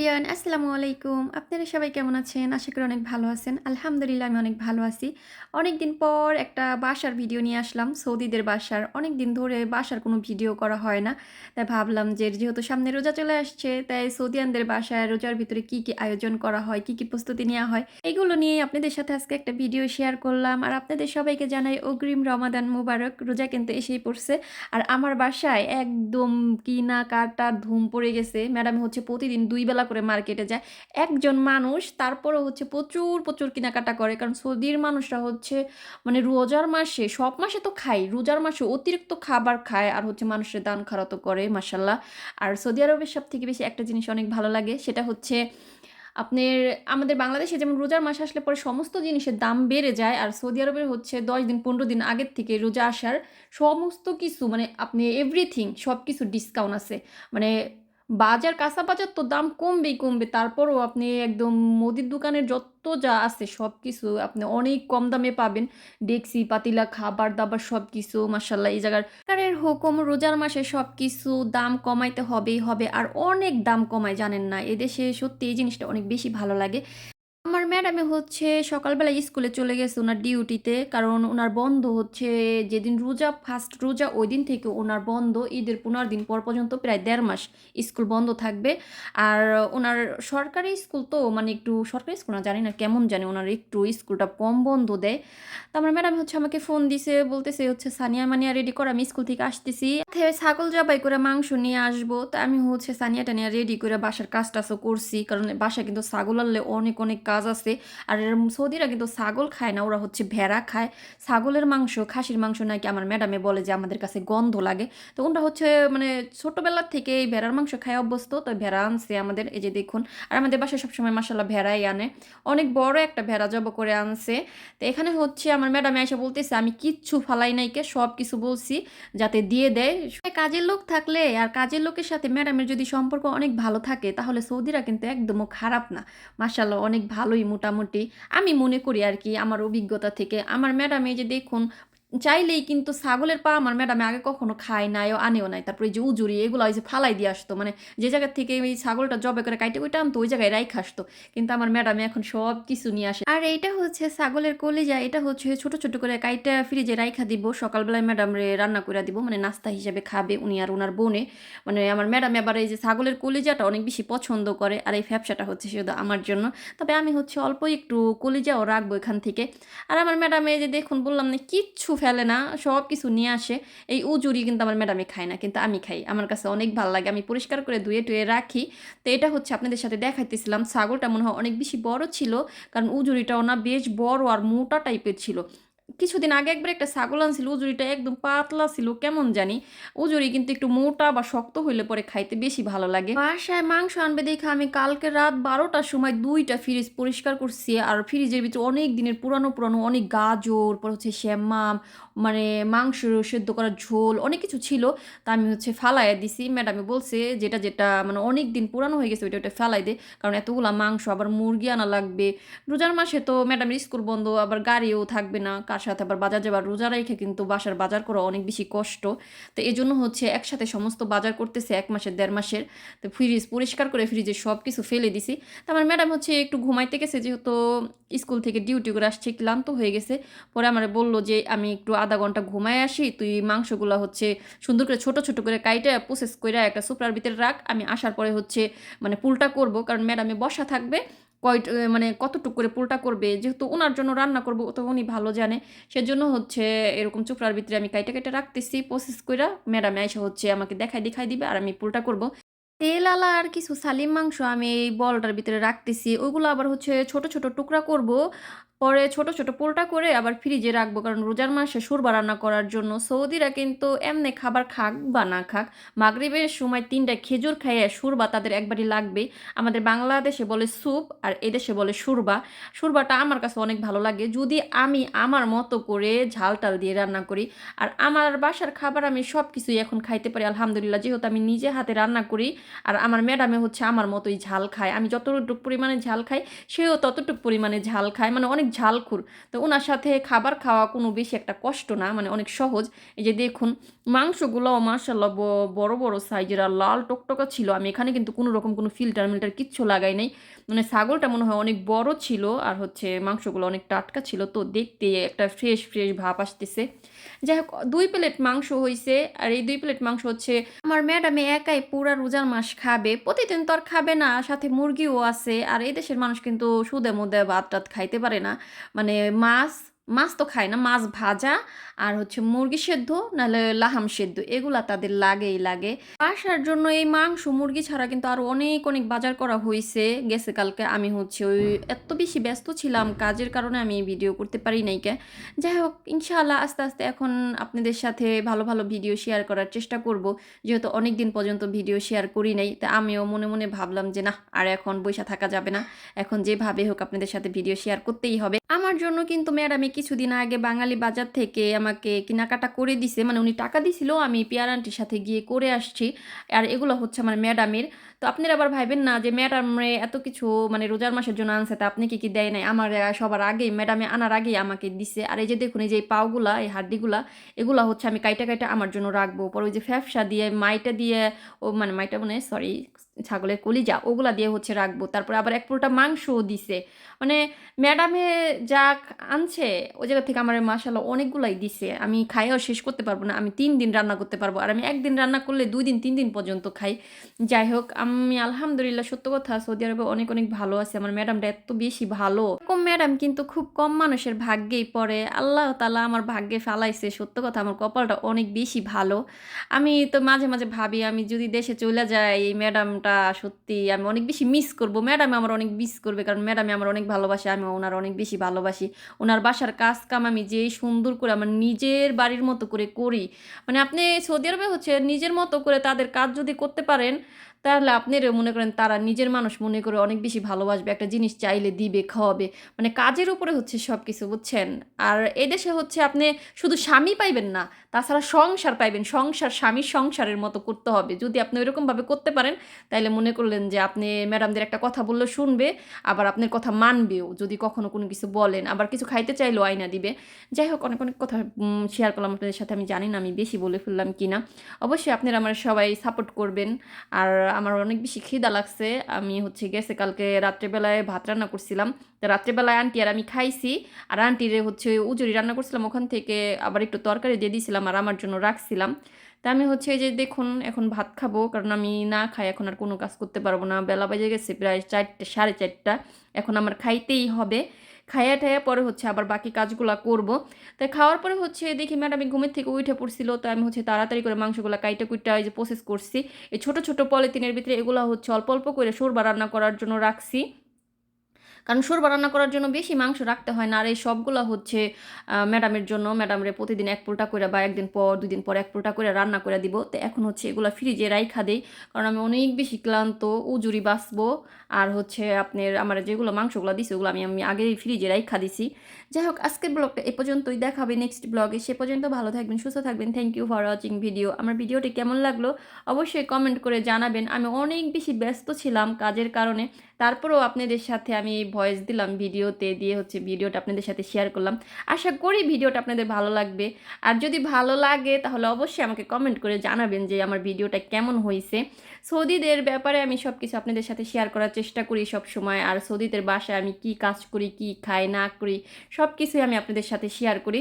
Everyone, আসসালামু আলাইকুম। আপনারা সবাই কেমন আছেন? আশা করি অনেক ভালো আছেন। আলহামদুলিল্লাহ, আমি অনেক ভালো আছি। অনেক দিন পর একটা বাসার ভিডিও নিয়ে আসলাম, সৌদিদের বাসার। অনেক দিন ধরে বাসার কোনো ভিডিও করা হয় না। তাই ভাবলাম যে যেহেতু সামনে রোজা চলে আসছে, তাই সৌদিয়ানদের বাসায় রোজার ভিতরে কি কি আয়োজন করা হয়, কি কি প্রস্তুতি নেওয়া হয়, এগুলো নিয়ে আপনাদের সাথে আজকে একটা ভিডিও শেয়ার করলাম। আর আপনাদের সবাইকে জানাই অগ্রিম রমাদান মুবারক। রোজা কিন্তু এসেই পড়ছে। আর আমার বাসায় একদম কিনা কাটার ধুম পড়ে গেছে। ম্যাডাম হচ্ছে প্রতিদিন দুই বেলা করে মার্কেটে যায়। একজন মানুষ তারপরেও হচ্ছে প্রচুর প্রচুর কেনাকাটা করে। কারণ সৌদির মানুষরা হচ্ছে মানে রোজার মাসে, সব মাসে তো খাই রোজার মাসে অতিরিক্ত খাবার খায় আর হচ্ছে মানুষের দান খারাতো করে মাসাল্লাহ আর সৌদি আরবের সব থেকে বেশি একটা জিনিস অনেক ভালো লাগে, সেটা হচ্ছে আপনার, আমাদের বাংলাদেশে যেমন রোজার মাস আসলে পরে সমস্ত জিনিসের দাম বেড়ে যায় আর সৌদি আরবের হচ্ছে দশ দিন, পনেরো দিন আগের থেকে রোজা আসার সমস্ত কিছু মানে আপনি এভরিথিং সব কিছু ডিসকাউন্ট আছে। মানে বাজার কাঁচা বাজার তো দাম কমবেই কমবে। তারপরও আপনি একদম মুদির দোকানের যত যা আছে সব কিছু আপনি অনেক কম দামে পাবেন। ডেক্সি পাতিলা, খাবার দাবার সব কিছু মাসাল্লাহ এই জায়গার হুকুম, রোজার মাসে সব কিছু দাম কমাইতে হবেই হবে। আর অনেক দাম কমায়, জানেন না? এদেশে সত্যি এই জিনিসটা অনেক বেশি ভালো লাগে। ম্যাডামে হচ্ছে সকালবেলা স্কুলে চলে গেছে ওনার ডিউটিতে, কারণ ওনার বন্ধ হচ্ছে যেদিন রোজা ফার্স্ট রোজা, ওই দিন থেকে ওনার বন্ধ। ঈদের পনেরো দিন পর পর্যন্ত প্রায় দেড় মাস স্কুল বন্ধ থাকবে। আর ওনার সরকারি স্কুল তো মানে একটু, সরকারি স্কুল না, জানি না কেমন জানি ওনার একটু স্কুলটা কম বন্ধ দেয়। তো আমার ম্যাডাম হচ্ছে আমাকে ফোন দিছে, বলতেছে হচ্ছে, সানিয়া, মানিয়া রেডি করে, আমি স্কুল থেকে আসতেছি। ছাগল জবাই করে মাংস নিয়ে আসব। তা আমি হচ্ছে সানিয়া টানিয়া রেডি করে বাসার কাজ টাজও করছি, কারণ বাসায় কিন্তু ছাগল আনলে অনেক অনেক কাজ আছে। আর সৌদিরা কিন্তু ছাগল খায় না, ওরা হচ্ছে ভেড়া খায়। ছাগলের মাংস, খাসির মাংস নাকি আমার ম্যাডামে বলে যে আমাদের কাছে গন্ধ লাগে। তো ওটা হচ্ছে মানে ছোটোবেলার থেকে এই ভেড়ার মাংস খায় অভ্যস্ত, তো ভেড়া আনছে আমাদের, এই যে দেখুন। আর আমাদের বাসায় সবসময় মাসাল্লাহ ভেড়াই আনে। অনেক বড় একটা ভেড়া জব করে আনছে। তো এখানে হচ্ছে আমার ম্যাডামে এসে বলতেছে, আমি কিচ্ছু ফালাই নাইকে সব কিছু বলছি, যাতে দিয়ে দেয়। কাজের লোক থাকলে, আর কাজের লোকের সাথে ম্যাডামের যদি সম্পর্ক অনেক ভালো থাকে, তাহলে সৌদিরা কিন্তু একদমও খারাপ না। মাসাল্লাহ অনেক ভালোই মোটামুটি। আমি মনে করি আর কি আমার অভিজ্ঞতা থেকে। আমার ম্যাডাম এই যে দেখুন চাইলেই কিন্তু ছাগলের পা আমার ম্যাডামে আগে কখনো খায় নাই ও আনেও নাই। তারপরে যে উজুরি, এগুলো ওই যে ফালাই দিয়ে আসতো। মানে যে জায়গা থেকে এই ছাগলটা জবে করে কাইটে ওইটা আনতো, ওই জায়গায় রাইখ আসতো। কিন্তু আমার ম্যাডামে এখন সব কিছু নিয়ে আসে। আর এইটা হচ্ছে ছাগলের কলিজা, এটা হচ্ছে ছোট ছোট করে কাইটা ফ্রিজে রাইখা দিব। সকালবেলায় ম্যাডাম রে রান্না করে দিব মানে নাস্তা হিসেবে খাবে উনি আর ওনার বোনে। মানে আমার ম্যাডাম এবার এই যে ছাগলের কলিজাটা অনেক বেশি পছন্দ করে, আর এই ফ্যাপসাটা হচ্ছে শুধু আমার জন্য। তবে আমি হচ্ছে অল্প একটু কলিজাও রাখব এখান থেকে। আর আমার ম্যাডাম এই যে দেখুন বললাম না, কিচ্ছু ফেলে না সব কিছু নিয়ে আসে। এই উজুরি কিন্তু আমার ম্যাডামে খায় না, কিন্তু আমি খাই। আমার কাছে অনেক ভালো লাগে, আমি পরিষ্কার করে ধুয়ে টুয়ে রাখি। তো এটা হচ্ছে আপনাদের সাথে দেখাইতেছিলাম, ছাগলটা মনে হয় অনেক বেশি বড় ছিল, কারণ উজুরিটাও না বেশ বড় আর মোটা টাইপের ছিল। কিছুদিন আগে একবার একটা ছাগল আনছিল, উজুরিটা একদম পাতলা ছিল, কেমন জানি। উজুরি কিন্তু একটু মোটা বা শক্ত হইলে পরে খাইতে বেশি ভালো লাগে। বাসায় মাংস আনবে দেখে আমি কালকে রাত বারোটার সময় দুইটা ফ্রিজ পরিষ্কার করছি আর ফ্রিজের ভিতরে অনেক দিনের পুরানো পুরানো অনেক গাজর, পর হচ্ছে শ্যামাম মানে মাংস সেদ্ধ করার ঝোল, অনেক কিছু ছিল। তা আমি হচ্ছে ফালাইয়া দিছি। ম্যাডামে বলছে, যেটা যেটা মানে অনেক দিন পুরানো হয়ে গেছে, ওইটা ওইটা ফেলাই দে, কারণ এতগুলা মাংস আবার মুরগি আনা লাগবে। রোজার মাসে তো ম্যাডামের স্কুল বন্ধ, আবার গাড়িও থাকবে না, কার সাথে আবার বাজার যাবার রোজা রেখে কিন্তু বাসার বাজার করা অনেক বেশি কষ্ট। তো এই জন্য হচ্ছে একসাথে সমস্ত বাজার করতেছে এক মাসের, দেড় মাসের। তো ফ্রিজ পরিষ্কার করে ফ্রিজে সব কিছু ফেলে দিছি। তো আমার ম্যাডাম হচ্ছে একটু ঘুমাইতে গেছে, যেহেতু স্কুল থেকে ডিউটি করে আসছে, ক্লান্ত হয়ে গেছে। পরে আমার বলল যে, আমি একটু আধা ঘণ্টা ঘুমায় আসি, তুই মাংসগুলো হচ্ছে সুন্দর করে ছোট ছোট করে কাইটে প্রসেস করে একটা সুপার ভিতরে রাখ। আমি আসার পরে হচ্ছে মানে পুলটা করব, কারণ ম্যাডামে বসা থাকবে। কয় মানে কতটুক করে পোলটা করবে, যেহেতু ওনার জন্য রান্না করব, তো উনি ভালো জানে। সেজন্য হচ্ছে এরকম চোপড়ার ভিতরে আমি কাইটা কাইটা রাখতেছি প্রসেস করে ম্যাডাম এসে হচ্ছে আমাকে দেখাই দেখাই দিবে আর আমি পোলটা করব। তেল আলা আর কিছু সালিম মাংস আমি এই বলটার ভিতরে রাখতেছি, ওইগুলো আবার হচ্ছে ছোট ছোট টুকরা করব পরে ছোট ছোট পোলটা করে আবার ফ্রিজে রাখব। কারণ রোজার মাসে সুরবা রান্না করার জন্য সৌদিরা কিন্তু এমনি খাবার খাক বা না খাক, মাগরিবের সময় তিনটা খেজুর খাইয়ে সুরবা তাদের একবারই লাগবে আমাদের বাংলাদেশে বলে স্যুপ আর এদেশে বলে সুরবা সুরবাটা আমার কাছে অনেক ভালো লাগে। যদি আমি আমার মতো করে ঝাল টাল দিয়ে রান্না করি, আর আমার বাসার খাবার আমি সব কিছুই এখন খাইতে পারি, আলহামদুলিল্লাহ। যেহেতু আমি নিজে হাতে রান্না করি, আর আমার ম্যাডামে হচ্ছে আমার মতোই ঝাল খায়। আমি যতটুকু পরিমাণে ঝাল খাই, সেও ততটুকু পরিমাণে ঝাল খায়। মানে অনেক ঝালখুর তো ওনার সাথে খাবার খাওয়া কোনো বেশি একটা কষ্ট না মানে অনেক সহজ। এই যে দেখুন মাংসগুলো মার্শাল্লাহ বড় বড় সাইজের আর লাল টকটকা ছিল। আমি এখানে কিন্তু কোনো রকম কোনো ফিল্টার মিল্টার কিচ্ছু লাগাই নাই। মানে ছাগলটা মনে হয় অনেক বড় ছিল আর হচ্ছে মাংসগুলো অনেক টাটকা ছিল। তো দেখতে একটা ফ্রেশ ফ্রেশ ভাব আসতেছে। যাই হোক, দুই প্লেট মাংস হয়েছে আর এই দুই প্লেট মাংস হচ্ছে আমার ম্যাডামে একাই পুরা রোজার মাস খাবে। প্রতিদিন তো আর খাবে না, সাথে মুরগিও আছে। আর এই দেশের মানুষ কিন্তু সুদে মুদে ভাত টাত খাইতে পারে না। মানে মাছ মাছ তো খায় না, মাছ ভাজা আর হচ্ছে মুরগি সেদ্ধ, নাহলে লাহাম সেদ্ধ, এগুলা তাদের লাগেই লাগে। বাসার জন্য এই মাংস, মুরগি ছাড়া কিন্তু আরও অনেক অনেক বাজার করা হয়েছে গেছে কালকে। আমি হচ্ছে ওই এত বেশি ব্যস্ত ছিলাম, কাজের কারণে আমি ভিডিও করতে পারি নাই কে। যাই হোক, ইনশাআল্লাহ আস্তে আস্তে এখন আপনাদের সাথে ভালো ভালো ভিডিও শেয়ার করার চেষ্টা করব। যেহেতু অনেক দিন পর্যন্ত ভিডিও শেয়ার করি নাই, তা আমিও মনে মনে ভাবলাম যে না আর এখন বৈশা থাকা যাবে না। এখন যেভাবে হোক আপনাদের সাথে ভিডিও শেয়ার করতেই হবে। আমার জন্য কিন্তু ম্যাডামে কিছুদিন আগে বাঙালি বাজার থেকে আমাকে কেনাকাটা করে দিছে। মানে উনি টাকা দিছিল, আমি পিয়ার আন্টির সাথে গিয়ে করে আসছি। আর এগুলো হচ্ছে আমার ম্যাডামের। তো আপনারা আবার ভাইবেন না যে ম্যাডামে এত কিছু মানে রোজার মাসের জন্য আনছে, তা আপনি কি কি দেয় নাই? আমার সবার আগেই ম্যাডামে আনার আগেই আমাকে দিছে। আর এই যে দেখুন, এই যে পাওগুলা, এই হাড্ডিগুলা এগুলো হচ্ছে আমি কাইটা কাইটা আমার জন্য রাখব। পরে ওই যে ফ্যাপসা দিয়ে, মাইটা দিয়ে, ও মানে মাইটা মানে সরি ছাগলের কলিজা, ওগুলা দিয়ে হচ্ছে রাখব। তারপরে আবার এক পুরোটা মাংসও দিছে। মানে ম্যাডামে যা আনছে, ওই জায়গা থেকে আমার মাসাল্লাহ অনেকগুলাই দিছে। আমি খাইও শেষ করতে পারব না, আমি তিন দিন রান্না করতে পারব। আর আমি একদিন রান্না করলে দুই দিন, তিন দিন পর্যন্ত খাই। যাই হোক, আমি আলহামদুলিল্লাহ সত্য কথা, সৌদি আরবে অনেক অনেক ভালো আছে। আমার ম্যাডামটা এত বেশি ভালো। কম ম্যাডাম কিন্তু খুব কম মানুষের ভাগ্যেই পড়ে। আল্লাহ তালা আমার ভাগ্যে ফালাইছে। সত্য কথা, আমার কপালটা অনেক বেশি ভালো। আমি তো মাঝে মাঝে ভাবি, আমি যদি দেশে চলে যাই, এই ম্যাডামটা সত্যি আমি অনেক বেশি মিস করব। ম্যাডামে আমার অনেক মিস করবে, কারণ ম্যাডামে আমার অনেক ভালোবাসে আমি ওনার অনেক বেশি ভালোবাসি। ওনার বাসার কাজ কাম আমি যেই সুন্দর করে আমার নিজের বাড়ির মতো করে করি। মানে আপনি সৌদি আরবে হচ্ছে নিজের মতো করে তাদের কাজ যদি করতে পারেন তাহলে আপনারও মনে করেন তারা নিজের মানুষ মনে করে অনেক বেশি ভালোবাসবে, একটা জিনিস চাইলে দিবে, খাওয়াবে। মানে কাজের উপরে হচ্ছে সব কিছু বুঝছেন? আর এদেশে হচ্ছে আপনি শুধু স্বামী পাইবেন না, তাছাড়া সংসার পাইবেন। সংসার, স্বামীর সংসারের মতো করতে হবে। যদি আপনি ওইরকমভাবে করতে পারেন তাহলে মনে করলেন যে আপনি ম্যাডামদের একটা কথা বললে শুনবে, আবার আপনার কথা মানবেও। যদি কখনো কোনো কিছু বলেন, আবার কিছু খাইতে চাইলেও আয়না দিবে। যাই হোক, অনেক অনেক কথা শেয়ার করলাম আপনাদের সাথে। আমি জানি না আমি বেশি বলে ফেললাম কি না অবশ্যই আপনারা আমার সবাই সাপোর্ট করবেন। আর আমার অনেক বেশি খিদা লাগছে। আমি হচ্ছে গেছে কালকে রাত্রেবেলায় ভাত রান্না করছিলাম। তো রাত্রেবেলায় আন্টি আর আমি খাইছি। আর আন্টিরে হচ্ছে উজুরি রান্না করছিলাম, ওখান থেকে আবার একটু তরকারি দিয়ে দিয়েছিলাম আর আমার জন্য রাখছিলাম। তা আমি হচ্ছে যে দেখুন, এখন ভাত খাব, কারণ আমি না খাই, এখন আর কোনো কাজ করতে পারব না। বেলা বাজে গেছে প্রায় চারটে, সাড়ে চারটা। এখন আমার খাইতেই হবে। খাইয়া ঠাইয়া পরে হচ্ছে আবার বাকি কাজগুলো করব। তাই খাওয়ার পরে হচ্ছে দেখি ম্যাডাম ঘুমের থেকে উঠে পড়ছিল, তো আমি হচ্ছে তাড়াতাড়ি করে মাংসগুলো কাইটা কুইটা এই যে প্রসেস করছি। এই ছোটো ছোটো পলিথিনের ভিতরে এগুলো হচ্ছে অল্প অল্প করে সরবা রান্না করার জন্য রাখছি। কারণ শোরবা রান্না করার জন্য বেশি মাংস রাখতে হয় না। আর এই সবগুলো হচ্ছে ম্যাডামের জন্য। ম্যাডামরে প্রতিদিন এক পোলটা করে বা একদিন পর দুই দিন পর এক পোলটা করে রান্না করে দিব। তো এখন হচ্ছে এগুলো ফ্রিজে রাইখা দেই। কারণ আমি অনেক বেশি ক্লান্ত, উজুরি বাঁচবো। আর হচ্ছে আপনার, আমার যেগুলো মাংসগুলো দিছে, ওগুলো আমি আমি আগেই ফ্রিজে রাইখা দিছি। যাই হোক, আজকের ব্লগটা এ পর্যন্তই। দেখাবে নেক্সট ব্লগে। সে পর্যন্ত ভালো থাকবেন, সুস্থ থাকবেন। Thank you for watching video আমার ভিডিওটি কেমন লাগল? অবশ্যই কমেন্ট করে জানাবেন। আমি অনেক বেশি ব্যস্ত ছিলাম কাজের কারণে। তারপরেও আপনাদের সাথে আমি ভয়েস দিলাম ভিডিওতে দিয়ে হচ্ছে ভিডিওটা আপনাদের সাথে শেয়ার করলাম। আশা করি ভিডিওটা আপনাদের ভালো লাগবে। আর যদি ভালো লাগে, তাহলে অবশ্যই আমাকে কমেন্ট করে জানাবেন যে আমার ভিডিওটা কেমন হয়েছে। সৌদিদের ব্যাপারে আমি সব কিছু আপনাদের সাথে শেয়ার করার চেষ্টা করি সব সময় আর সৌদিদের বাসায় আমি কি কাজ করি, কি খাই, না করি সব কিছুই আমি আপনাদের সাথে শেয়ার করি।